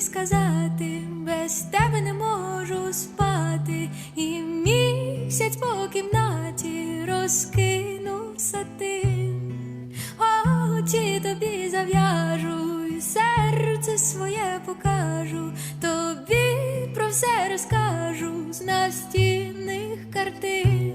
сказати, без тебе не можу спати, і місяць по кімнаті розкинув сатин. Очі тобі зав'яжу, і серце своє покажу, тобі про все розкажу з настінних картин.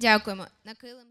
Дякуємо. На килим